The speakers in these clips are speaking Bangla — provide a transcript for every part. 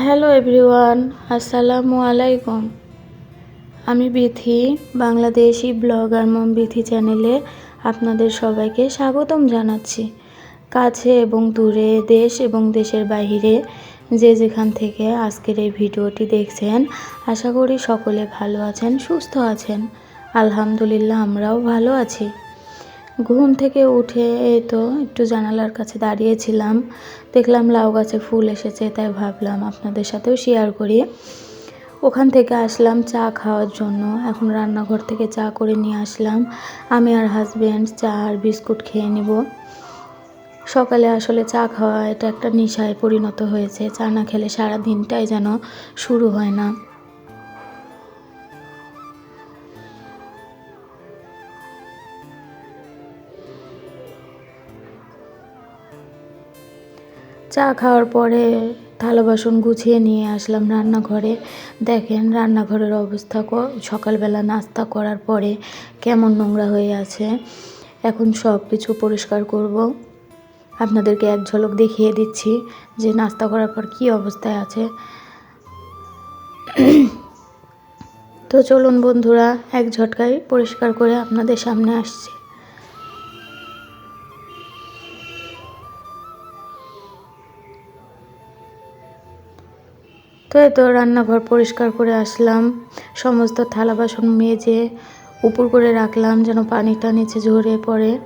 হ্যালো এভরিওয়ান, আসসালামু আলাইকুম। আমি বিথি, বাংলাদেশি ব্লগার মম বিথি চ্যানেলে আপনাদের সবাইকে স্বাগতম জানাচ্ছি। কাছে এবং দূরে, দেশ এবং দেশের বাইরে যে যেখান থেকে আজকের এই ভিডিওটি দেখছেন, আশা করি সকলে ভালো আছেন, সুস্থ আছেন। আলহামদুলিল্লাহ, আমরাও ভালো আছি। ঘুম থেকে উঠে এই তো একটু জানালার কাছে দাঁড়িয়েছিলাম। দেখলাম লাউ গাছে ফুল এসেছে, তাই ভাবলাম আপনাদের সাথেও শেয়ার করি। ওখান থেকে আসলাম চা খাওয়ার জন্য। এখন রান্নাঘর থেকে চা করে নিয়ে আসলাম। আমি আর হাজব্যান্ড চা আর বিস্কুট খেয়ে নেব। সকালে আসলে চা খাওয়া এটা একটা নেশায় পরিণত হয়েছে। চা না খেলে সারা দিনটাই যেন শুরু হয় না। চা খাওয়ার পরে থালা বাসন গুছিয়ে নিয়ে আসলাম রান্নাঘরে। দেখেন রান্নাঘরের অবস্থা সকালবেলা নাস্তা করার পরে কেমন নোংরা হয়ে আছে। এখন সব কিছু পরিষ্কার করব। আপনাদেরকে এক ঝলক দেখিয়ে দিচ্ছি যে নাস্তা করার পর কি অবস্থায় আছে। তো চলুন বন্ধুরা, এক ঝটকায় পরিষ্কার করে আপনাদের সামনে আসছি। তো এই তো রান্নাঘর পরিষ্কার করে আসলাম। সমস্ত থালা বাসন মেজে উপর করে রাখলাম যেন পানিটা নিচে ঝরে পড়ে।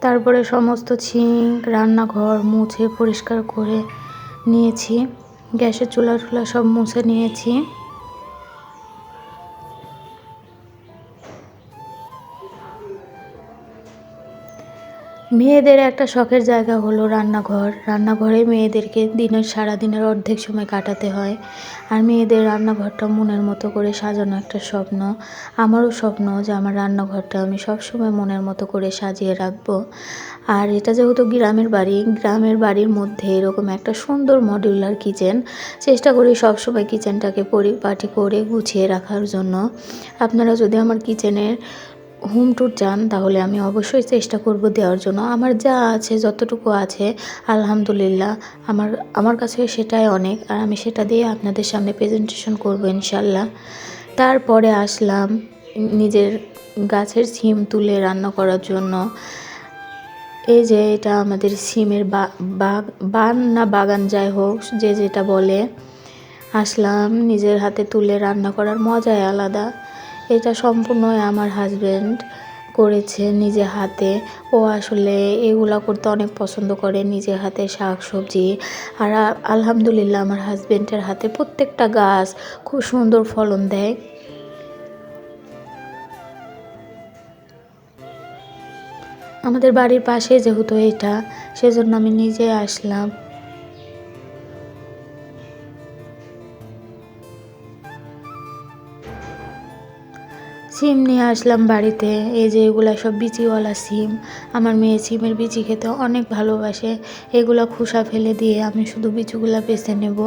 তারপরে সমস্ত ছিঙ্ক রান্নাঘর মুছে পরিষ্কার করে নিয়েছি। গ্যাসের চুলা টুলা সব মুছে নিয়েছি। মেয়েদের একটা শখের জায়গা হলো রান্নাঘর। রান্নাঘরে মেয়েদেরকে দিনের সারা দিনের অর্ধেক সময় কাটাতে হয়। আর মেয়েদের রান্নাঘরটা মনের মতো করে সাজানো একটা স্বপ্ন। আমারও স্বপ্ন যে আমার রান্নাঘরটা আমি সব সময় মনের মতো করে সাজিয়ে রাখব। আর এটা যেহেতু গ্রামের বাড়ি, গ্রামের বাড়ির মধ্যে এরকম একটা সুন্দর মডিউলার কিচেন চেষ্টা করি সবসময় কিচেনটাকে পরিপাটি করে গুছিয়ে রাখার জন্য। আপনারা যদি আমার কিচেনের হোম ট্যুর যান, তাহলে আমি অবশ্যই চেষ্টা করব দেওয়ার জন্য। আমার যা আছে, যতটুকু আছে, আলহামদুলিল্লাহ। আমার আমার কাছে সেটাই অনেক, আর আমি সেটা দিয়ে আপনাদের সামনে প্রেজেন্টেশন করব ইনশাল্লাহ তারপরে আসলাম নিজের গাছের সিম তুলে রান্না করার জন্য। এই যে এটা আমাদের সিমের বান না বাগান যাই হোক, যে যেটা বলে। আসলাম নিজের হাতে তুলে রান্না করার মজাই আলাদা। এটা সম্পূর্ণই আমার হাজব্যান্ড করেছে নিজে হাতে। ও আসলে এগুলা করতে অনেক পছন্দ করে নিজের হাতে শাক সবজি আর আলহামদুলিল্লাহ আমার হাজব্যান্ডের হাতে প্রত্যেকটা গাছ খুব সুন্দর ফলন দেয়। আমাদের বাড়ির পাশে যেহেতু এটা, সেজন্য আমি নিজে আসলাম। সিম নিয়ে আসলাম বাড়িতে। এই যে এগুলা সব বিচিওয়ালা সিম। আমার মেয়ে সিমের বিচি খেতে অনেক ভালোবাসে। এগুলো খোসা ফেলে দিয়ে আমি শুধু বিচিগুলো বেছে নেব।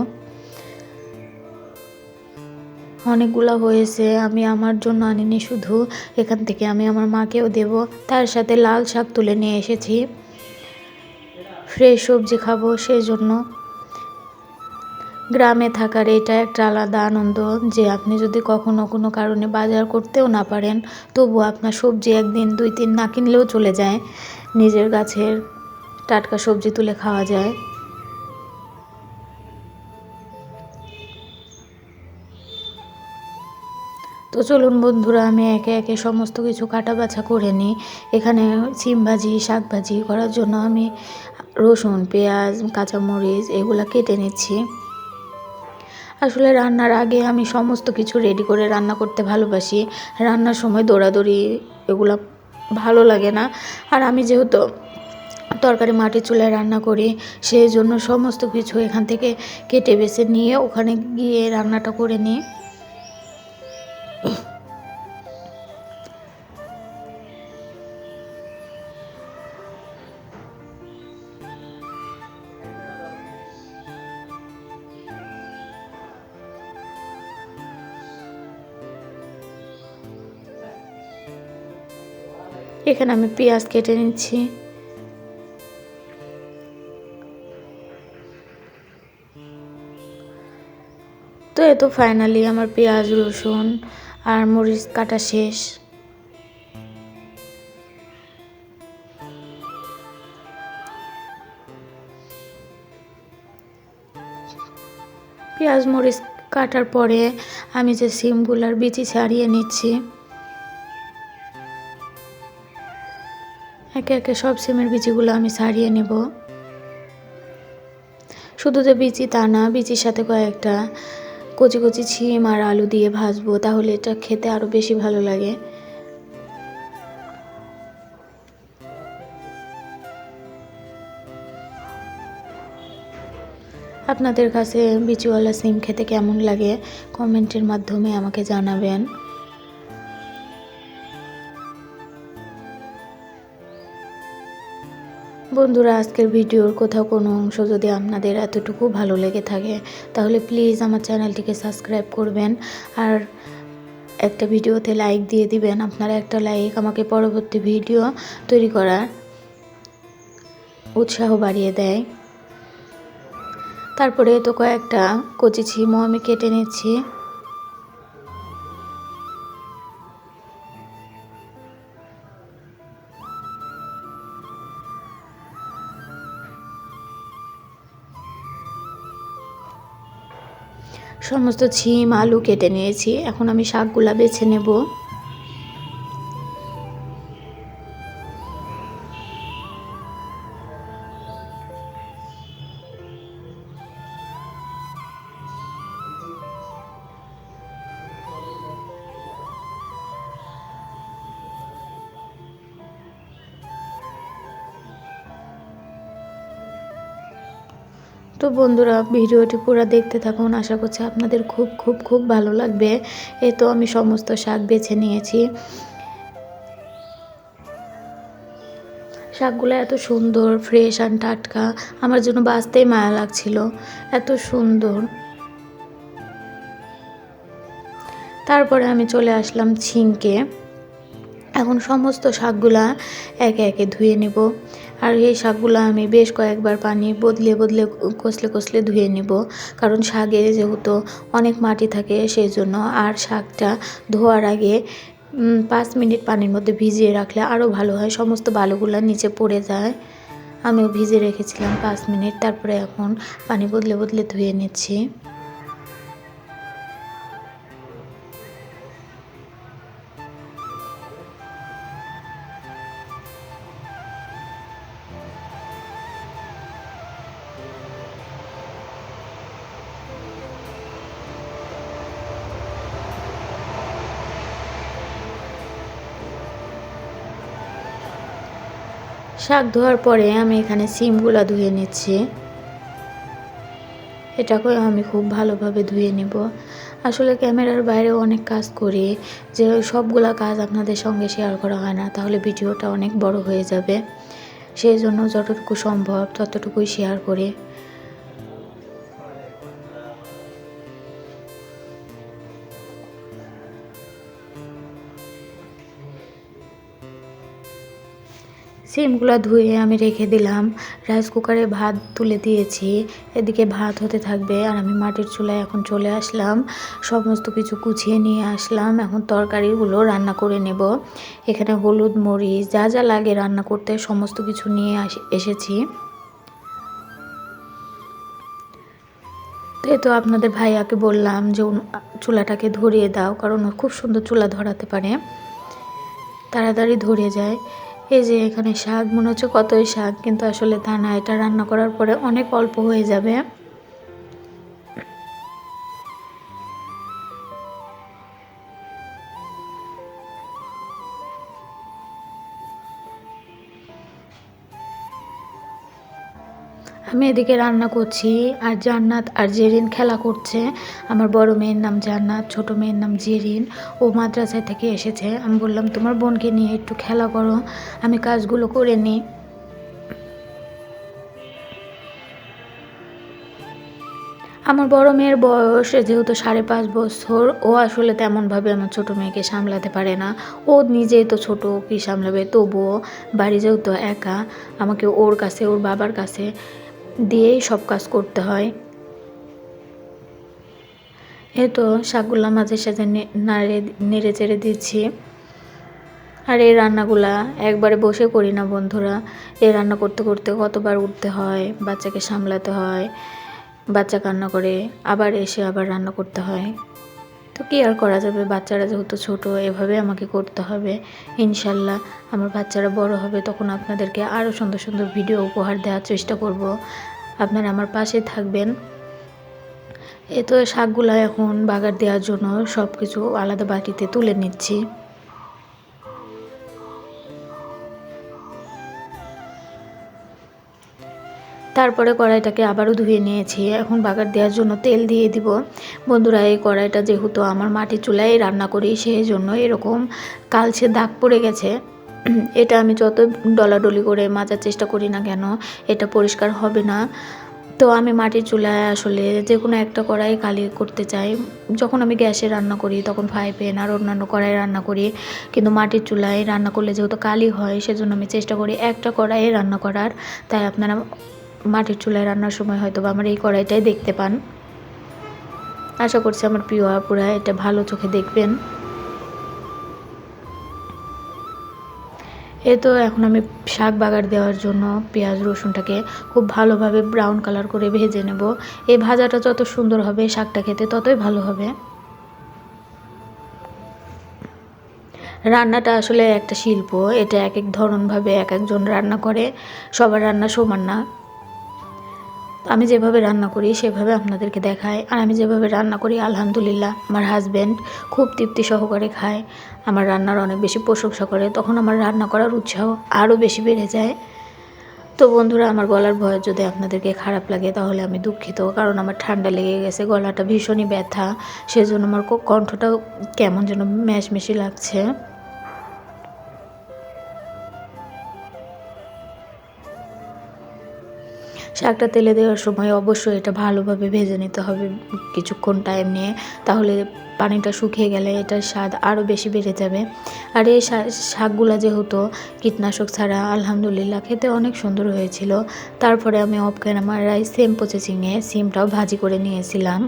অনেকগুলো হয়েছে, আমি আমার জন্য আনিনি শুধু। এখান থেকে আমি আমার মাকেও দেব। তার সাথে লাল শাক তুলে নিয়ে এসেছি। ফ্রেশ সবজি খাব সেই জন্য গ্রামে থাকার এটা একটা আলাদা আনন্দ যে আপনি যদি কখনো কোনো কারণে বাজার করতেও না পারেন তবু আপনার সবজি একদিন, দুই দিন না কিনলেও চলে যায়। নিজের গাছের টাটকা সবজি তুলে খাওয়া যায়। তো চলুন বন্ধুরা, আমি একে একে সমস্ত কিছু কাটা বাছা করে নিই। এখানে সিম ভাজি, শাক ভাজি করার জন্য আমি রসুন, পেঁয়াজ, কাঁচামরিচ এগুলো কেটে নিচ্ছি। আসলে রান্নার আগে আমি সমস্ত কিছু রেডি করে রান্না করতে ভালোবাসি। রান্নার সময় দৌড়াদৌড়ি এগুলো ভালো লাগে না। আর আমি যেহেতু তরকারি মাটির চুলায় রান্না করি, সেই জন্য সমস্ত কিছু এখান থেকে কেটে বেছে নিয়ে ওখানে গিয়ে রান্নাটা করে নিই। এখানে আমি পেঁয়াজ কেটে নিচ্ছি। তো এ তো ফাইনালি আমার পেঁয়াজ, রসুন আর মরিচ কাটা শেষ। পেঁয়াজ, মরিচ কাটার পরে আমি যে সিমগুলার বিচি ছাড়িয়ে নিচ্ছি। একে একে সব সিমের বিচিগুলো আমি ছাড়িয়ে নেব। শুধু যে বিচি তা না, বিচির সাথে কয়েকটা কচি কচি ছিম আর আলু দিয়ে ভাজবো, তাহলে এটা খেতে আরও বেশি ভালো লাগে। আপনাদের কাছে বিচিওয়ালা সিম খেতে কেমন লাগে কমেন্টের মাধ্যমে আমাকে জানাবেন। বন্ধুরা, আজকের ভিডিওর কোথাও কোনো অংশ যদি আপনাদের এতটুকু ভালো লেগে থাকে, তাহলে প্লিজ আমার চ্যানেলটিকে সাবস্ক্রাইব করবেন। আর একটা ভিডিওতে লাইক দিয়ে দিবেন, আপনারা একটা লাইক আমাকে পরবর্তী ভিডিও তৈরি করার উৎসাহ বাড়িয়ে দেয়। তারপরে তো কয়েকটা কচি ছিমও আমি কেটে নিচ্ছি। সমস্ত ছিম আলু কেটে নিয়েছি। এখন আমি শাকগুলা বেছে নেব। তো বন্ধুরা, ভিডিওটি পুরো দেখতে থাকুন। আশা করছি আপনাদের খুব খুব খুব ভালো লাগবে। এ তো আমি সমস্ত শাক বেছে নিয়েছি। শাকগুলো এত সুন্দর ফ্রেশ আর টাটকা। আমার জন্য বাঁচতেই মায়া লাগছিল। এত সুন্দর। তারপরে আমি চলে আসলাম ছিঙ্কে এখন সমস্ত শাকগুলা একে একে ধুয়ে নেব। আর এই শাকগুলো আমি বেশ কয়েকবার পানি বদলে বদলে কষলে কষলে ধুয়ে নেব। কারণ শাকে যেহেতু অনেক মাটি থাকে সেই জন্য আর শাকটা ধোয়ার আগে পাঁচ মিনিট পানির মধ্যে ভিজিয়ে রাখলে আরও ভালো হয়। সমস্ত বালুগুলো নিচে পড়ে যায়। আমিও ভিজে রেখেছিলাম পাঁচ মিনিট। তারপরে এখন পানি বদলে বদলে ধুয়ে নিচ্ছি। শাক ধোয়ার পরে আমি এখানে সিমগুলো ধুয়ে নিচ্ছি। এটাকে আমি খুব ভালোভাবে ধুয়ে নেব। আসলে ক্যামেরার বাইরে অনেক কাজ করি, যে সবগুলো কাজ আপনাদের সঙ্গে শেয়ার করা হয় না, তাহলে ভিডিওটা অনেক বড় হয়ে যাবে। সেই জন্য যতটুকু সম্ভব ততটুকুই শেয়ার করি। সিমগুলো ধুয়ে আমি রেখে দিলাম। রাইস কুকারে ভাত তুলে দিয়েছি। এদিকে ভাত হতে থাকবে আর আমি মাটির চুলায় এখন চলে আসলাম। সমস্ত কিছু গুছিয়ে নিয়ে আসলাম। এখন তরকারিগুলো রান্না করে নেব। এখানে হলুদ, মরিচ, যা যা লাগে রান্না করতে সমস্ত কিছু নিয়ে এসেছি। তো আপনাদের ভাইয়াকে বললাম যে চুলাটাকে ধরিয়ে দাও, কারণ খুব সুন্দর চুলা ধরাতে পারে। তাড়াতাড়ি ধরে যায়। এই যে এখানে শাক, মনে হচ্ছে কতই শাক, কিন্তু আসলে তা না, এটা রান্না করার পরে অনেক অল্প হয়ে যাবে। আমি এদিকে রান্না করছি, আর জান্নাত আর জেরিন খেলা করছে। আমার বড় মেয়ের নাম জান্নাত, ছোট মেয়ের নাম জেরিন। ও মাদ্রাসায় থেকে এসেছে। আমি বললাম, তোমার বোনকে নিয়ে একটু খেলা করো, আমি কাজগুলো করে নিই। আমার বড় মেয়ের বয়স যেহেতু সাড়ে পাঁচ বছর, ও আসলে তেমনভাবে আমার ছোট মেয়েকে সামলাতে পারে না। ও নিজেই তো ছোট, কি সামলাবে? তবুও বাড়ি যেহেতু একা, আমাকে ওর কাছে, ওর বাবার কাছে দিয়েই সব কাজ করতে হয়। এই তো শাকগুলা মাঝে সাথে নাড়ে, নেড়ে চেড়ে দিচ্ছি। আর এই রান্নাগুলা একবারে বসে করি না বন্ধুরা। এই রান্না করতে করতে কতবার উঠতে হয়, বাচ্চাকে সামলাতে হয়, বাচ্চা কান্না করে, আবার এসে আবার রান্না করতে হয়। তো কী আর করা যাবে। বাচ্চারা যেহেতু ছোট, এভাবে আমাকে করতে হবে। ইনশাল্লাহ আমার বাচ্চারা বড় হবে, তখন আপনাদেরকে আরও সুন্দর সুন্দর ভিডিও উপহার দেওয়ার চেষ্টা করব। আপনারা আমার পাশে থাকবেন। এ তো শাকগুলো এখন বাগার দেওয়ার জন্য সব কিছু আলাদা বাটিতে তুলে নিচ্ছি। তারপরে কড়াইটাকে আবারও ধুয়ে নিয়েছি। এখন বাগার দেওয়ার জন্য তেল দিয়ে দিব। বন্ধুরা, এই কড়াইটা যেহেতু আমার মাটির চুলায় রান্না করি সেই জন্য এরকম কালচে দাগ পড়ে গেছে। এটা আমি যত ডলাডলি করে মাজার চেষ্টা করি না কেন, এটা পরিষ্কার হবে না। তো আমি মাটির চুলায় আসলে যে কোনো একটা কড়াই কালি করতে চাই। যখন আমি গ্যাসে রান্না করি, তখন ফ্রাই প্যান আর অন্যান্য কড়াই রান্না করি। কিন্তু মাটির চুলায় রান্না করলে যেহেতু কালি হয়, সেজন্য আমি চেষ্টা করি একটা কড়াইয়ে রান্না করার। তাই আপনারা মাটির চুলায় রান্নার সময় হয়তো বা আমার এই কড়াইটাই দেখতে পান। আশা করছি আমার প্রিয় আপুরা এটা ভালো চোখে দেখবেন। এ তো এখন আমি শাক বাগার দেওয়ার জন্য পেঁয়াজ, রসুনটাকে খুব ভালোভাবে ব্রাউন কালার করে ভেজে নেব। এই ভাজাটা যত সুন্দর হবে, শাকটা খেতে ততই ভালো হবে। রান্নাটা আসলে একটা শিল্প, এটা এক এক ধরনভাবে এক একজন রান্না করে। সবার রান্না সমান না। আমি যেভাবে রান্না করি, সেভাবে আপনাদেরকে দেখাই। আর আমি যেভাবে রান্না করি, আলহামদুলিল্লাহ, আমার হাজব্যান্ড খুব তৃপ্তি সহকারে খায়, আমার রান্নার অনেক বেশি প্রশংসা করে, তখন আমার রান্না করার উৎসাহ আরও বেশি বেড়ে যায়। তো বন্ধুরা, আমার গলার ভয় যদি আপনাদেরকে খারাপ লাগে, তাহলে আমি দুঃখিত, কারণ আমার ঠান্ডা লেগে গেছে, গলাটা ভীষণই ব্যথা, সেজন্য আমার কণ্ঠটাও কেমন যেন ম্যাশমেশি লাগছে। শাকটা তেলে দেওয়ার সময় অবশ্যই এটা ভালোভাবে ভেজে নিতে হবে কিছুক্ষণ টাইম নিয়ে। তাহলে পানিটা শুকিয়ে গেলে এটার স্বাদ আরও বেশি বেড়ে যাবে। আর এই শাকগুলা যেহেতু কীটনাশক ছাড়া আলহামদুলিল্লাহ খেতে অনেক সুন্দর হয়েছিল, তারপরে আমি অফ ক্যামেরায় সেম প্রসেসিংয়ে সিমটাও ভাজি করে নিয়েছিলাম।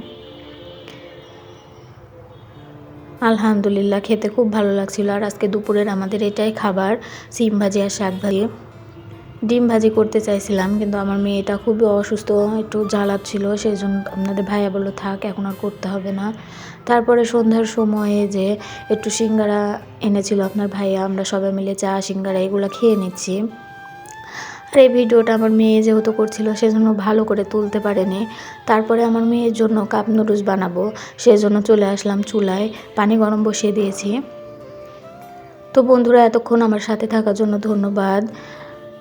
আলহামদুলিল্লাহ খেতে খুব ভালো লাগছিল। আর আজকে দুপুরের আমাদের এটাই খাবার, সিম ভাজি আর শাক ভাজি। ডিম ভাজি করতে চাইছিলাম, কিন্তু আমার মেয়েটা খুবই অসুস্থ, একটু জ্বালাচ্ছিল সেই জন্য আপনাদের ভাইয়া বলল, থাক, এখন আর করতে হবে না। তারপরে সন্ধ্যার সময়ে যে একটু সিঙ্গারা এনেছিল আপনার ভাইয়া, আমরা সবাই মিলে চা, সিঙ্গারা এগুলো খেয়ে নিচ্ছি। আর এই ভিডিওটা আমার মেয়ে যেহেতু করছিল, সেজন্য ভালো করে তুলতে পারেনি। তারপরে আমার মেয়ের জন্য কাপ নুডলস বানাবো, সেজন্য চলে আসলাম চুলায়, পানি গরম বসিয়ে দিয়েছি। তো বন্ধুরা, এতক্ষণ আমার সাথে থাকার জন্য ধন্যবাদ।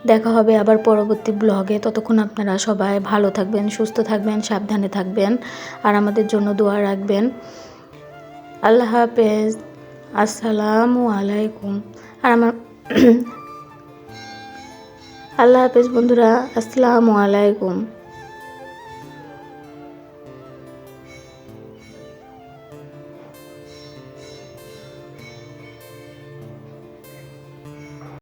দেখা হবে আবার পরবর্তী ব্লগে ততক্ষণ আপনারা সবাই ভালো থাকবেন, সুস্থ থাকবেন, সাবধানে থাকবেন আর আমাদের জন্য দোয়া রাখবেন। আল্লাহ হাফেজ। আসসালামু আলাইকুম। আর আমার আল্লাহ হাফেজ বন্ধুরা, আসসালামু আলাইকুম।